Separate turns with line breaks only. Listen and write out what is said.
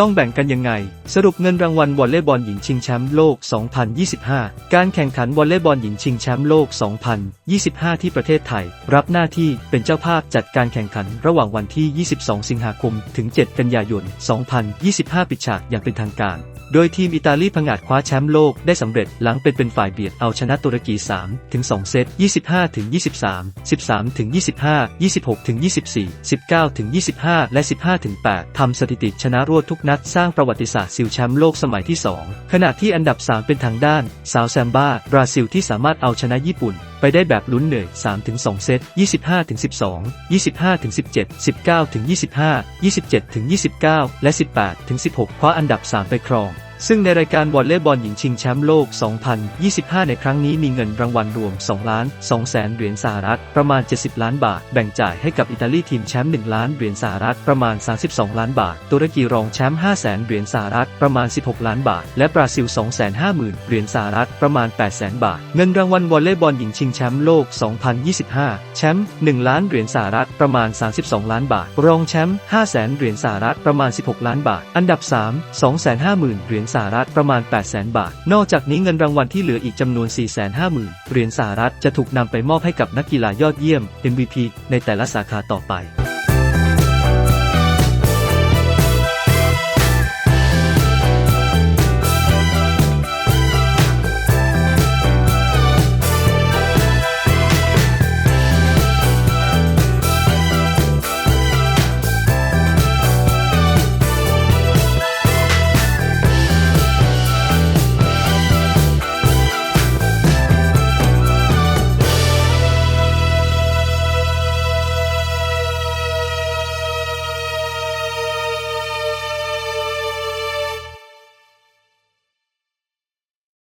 ต้องแบ่งกันยังไง สรุปเงินรางวัลวอลเลย์บอลหญิงชิงแชมป์โลก 2025 การแข่งขันวอลเลย์บอลหญิงชิงแชมป์โลก 2025 ที่ประเทศไทย รับหน้าที่เป็นเจ้าภาพจัดการแข่งขันระหว่างวันที่ 22 สิงหาคม ถึง 7 กันยายน 2025 ปิดฉากอย่างเป็นทางการ โดยทีมอิตาลีผงาดคว้าแชมป์โลกได้สำเร็จหลังเป็นเป็นฝ่ายเบียดเอาชนะตุรกี 3 ถึง 2 เซต 25 ถึง 23 13 ถึง 25 26 ถึง 24 19 ถึง 25 และ 15 ถึง 8 ทำสถิติชนะรวดทุกนัดสร้างประวัติศาสตร์ซิลแชมป์โลกสมัยที่ 2 ขณะที่อันดับ 3 เป็นทางด้านสาวแซมบ้าบราซิลที่สามารถเอาชนะญี่ปุ่น ไปได้แบบลุ้นเหนื่อย 3-2 เซต 25-12 25-17 19-25 27-29 และ 18-16 คว้าอันดับ 3 ไปครอง ซึ่งในรายการวอลเลย์บอลหญิงชิงแชมป์โลก 2025 ในครั้งนี้มีเงินรางวัลรวม 2 ล้าน 2 แสนเหรียญสหรัฐ ประมาณ 70 ล้านบาท แบ่งจ่ายให้กับอิตาลีทีมแชมป์ 1 ล้านเหรียญสหรัฐ ประมาณ 32 ล้านบาท ตุรกีรองแชมป์ 5 แสนเหรียญสหรัฐ ประมาณ 16 ล้านบาท และบราซิล 250,000 เหรียญสหรัฐ ประมาณ 8 แสนบาท เงินรางวัลวอลเลย์บอลหญิงชิงแชมป์โลก 2025 แชมป์ 1 ล้านเหรียญสหรัฐ ประมาณ 32 ล้านบาท รองแชมป์ 5 แสนเหรียญสหรัฐ ประมาณ 16 ล้านบาท อันดับ 3 250,000เหรียญสหรัฐประมาณ8 0 0 0 0 บาท นอกจากนี้เงินรางวัลที่เหลืออีกจำนวน 450,000 เหรียญสหรัฐจะถูกนำไปมอบให้กับนักกีฬายอดเยี่ยม MVP ในแต่ละสาขาต่อไป